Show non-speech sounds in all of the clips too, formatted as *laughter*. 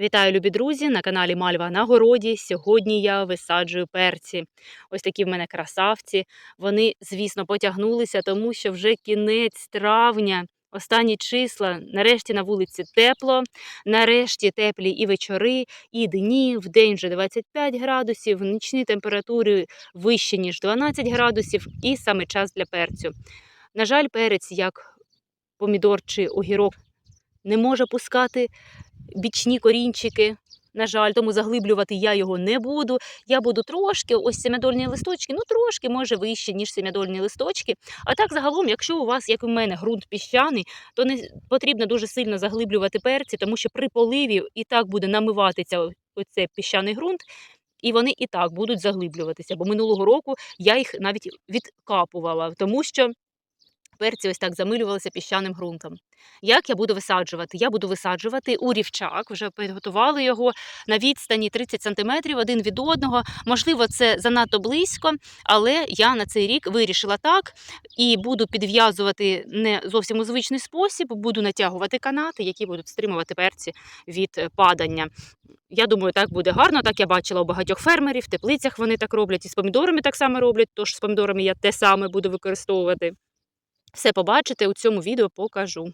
Вітаю, любі друзі! На каналі Мальва на городі. Сьогодні я висаджую перці. Ось такі в мене красавці. Вони, звісно, потягнулися, тому що вже кінець травня, останні числа. Нарешті на вулиці тепло, нарешті теплі і вечори, і дні. В день вже 25 градусів, нічні температури вищі, ніж 12 градусів, і саме час для перцю. На жаль, перець, як помідор чи огірок, не може пускати бічні корінчики. На жаль, тому заглиблювати я його не буду. Я буду трошки, ось семядольні листочки, ну трошки, може, вище, ніж семядольні листочки. А так, загалом, якщо у вас, як у мене, ґрунт піщаний, то не потрібно дуже сильно заглиблювати перці, тому що при поливі і так буде намиватися оцей піщаний ґрунт, і вони і так будуть заглиблюватися. Бо минулого року я їх навіть відкапувала, тому що перці ось так замилювалися піщаним ґрунтом. Як я буду висаджувати? Я буду висаджувати у рівчак, вже підготували його на відстані 30 см один від одного. Можливо, це занадто близько, але я на цей рік вирішила так і буду підв'язувати не зовсім у звичний спосіб, буду натягувати канати, які будуть стримувати перці від е, падання. Я думаю, так буде гарно. Так я бачила у багатьох фермерів, в теплицях вони так роблять, і з помідорами так само роблять, тож з помідорами я те саме буду використовувати. Все побачите у цьому відео покажу.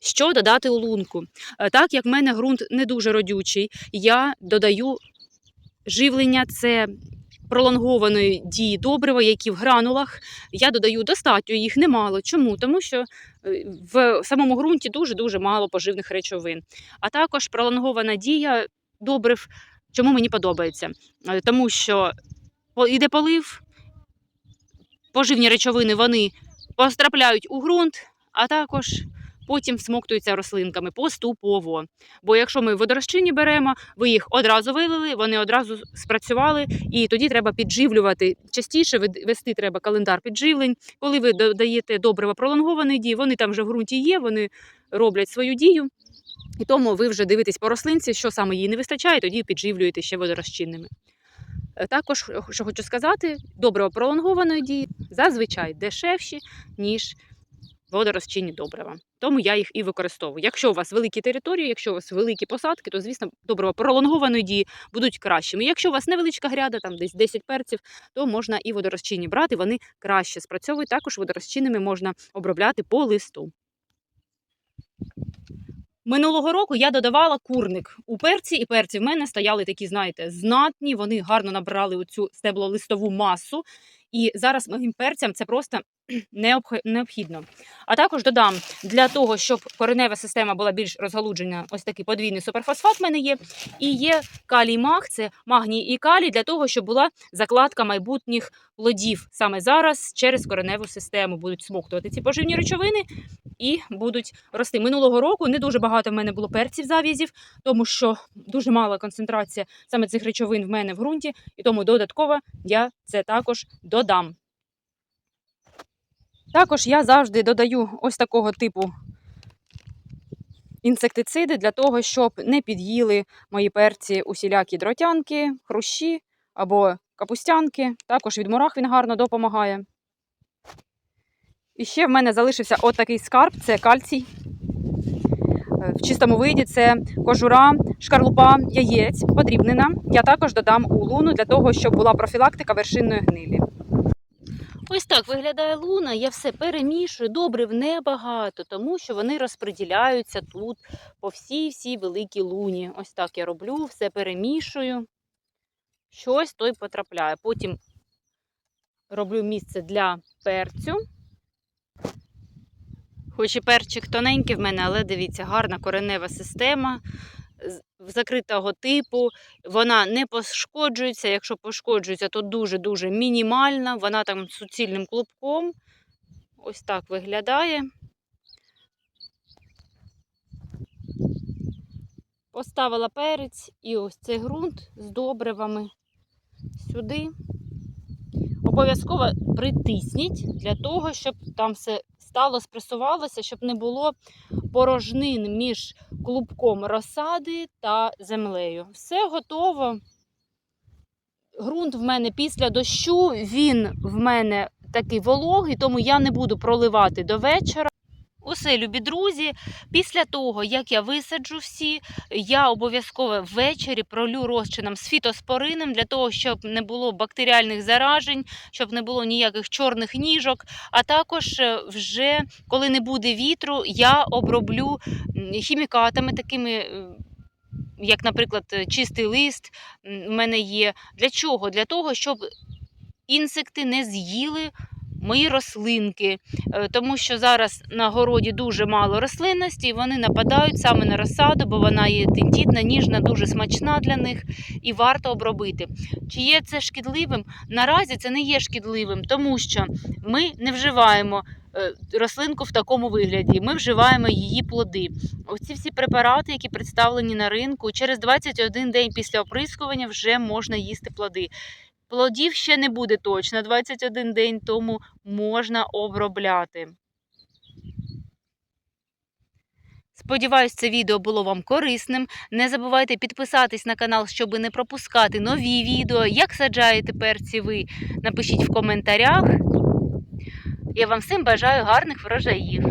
Що додати у лунку? Е, Так як в мене ґрунт не дуже родючий, я додаю живлення це пролонгованої дії добрива, які в гранулах. Я додаю достатньо, їх немало. Чому? Тому що е, в самому ґрунті дуже-дуже мало поживних речовин. А також пролонгована дія добрив, чому мені подобається? Е, Тому що йде полив, поживні речовини вони потрапляють у ґрунт, а також потім всмоктуються рослинками поступово. Бо якщо ми водорозчинні беремо, ви їх одразу вилили, вони одразу спрацювали, і тоді треба підживлювати. Частіше вести треба календар підживлень. Коли ви додаєте добрива пролонгованої дії, вони там вже в ґрунті є, вони роблять свою дію. І тому ви вже дивитесь по рослинці, що саме їй не вистачає, тоді підживлюєте ще водорозчинними. Е, Також, що хочу сказати, добрива пролонгованої дії зазвичай дешевші, ніж водорозчинні добрива. Тому я їх і використовую. Якщо у вас великі території, якщо у вас великі посадки, то звісно добрива пролонгованої дії будуть кращими. Якщо у вас невеличка гряда, там десь 10 перців, то можна і водорозчинні брати, вони краще спрацьовують. Також водорозчинними можна обробляти по листу. Минулого року я додавала курник у перці, і перці в мене стояли такі, знаєте, знатні. Вони гарно набрали оцю стеблолистову масу. І зараз моїм перцям це просто *clears throat* необх- необхідно. А також додам для того, щоб коренева система була більш розгалуджена, ось такий подвійний суперфосфат в мене є. І є калій маг, це магній і калій, для того, щоб була закладка майбутніх плодів. Саме зараз через кореневу систему будуть смоктувати ці поживні речовини і будуть рости. Минулого року не дуже багато в мене було перців зав'язів, тому що дуже мала концентрація саме цих речовин в мене в ґрунті, і тому додатково я це також додам. Також я завжди додаю ось такого типу інсектициди для того, щоб не під'їли мої перці усілякі дротянки, хрущі або капустянки. Також від мурах він гарно допомагає. І ще в мене залишився от скарб це кальцій. Е, В чистому виді це кожура, шкарлупа яєць подрібнена. Я також додам у луну для того, щоб була профілактика вершинної гнилі. Ось так виглядає луна. Я все перемішую. Добрив небагато, тому що вони розподіляються тут по всій всій великій луні. Ось так я роблю, все перемішую. Щось то й потрапляє. Потім роблю місце для перцю. Хоч і перчик тоненький в мене, але дивіться, гарна коренева система закритого типу. Вона не пошкоджується. Якщо пошкоджується, то дуже-дуже мінімальна. Вона там суцільним клубком. Ось так виглядає. Поставила перець і ось цей ґрунт з добривами сюди. Обов'язково притисніть для того, щоб там все стало, спресувалося, щоб не було порожнин між клубком розсади та землею. Все готово. Грунт в мене після дощу, він в мене такий вологий, тому я не буду проливати до вечора. Усе, любі друзі, після того, як я висаджу всі, я обов'язково ввечері пролю розчином з фітоспорином для того, щоб не було бактеріальних заражень, щоб не було ніяких чорних ніжок. А також е, вже коли не буде вітру, я оброблю хімікатами такими. е, Як, наприклад, чистий лист у мене є. Для чого? Для того, щоб інсекти не з'їли мої рослинки, Е, тому що зараз на городі дуже мало рослинності, і вони нападають саме на розсаду, бо вона є тендітна, ніжна, дуже смачна для них і варто обробити. Чи є це шкідливим? Наразі це не є шкідливим, тому що ми не вживаємо е, рослинку в такому вигляді, ми вживаємо її плоди. Оці всі препарати, які представлені на ринку, через 21 день після оприскування вже можна їсти плоди. Плодів ще не буде точно 21 день, тому можна обробляти. Сподіваюсь, це відео було вам корисним. Не забувайте підписатись на канал, щоб не пропускати нові відео. Як саджаєте перці ви? Напишіть в коментарях. Я вам всім бажаю гарних врожаїв.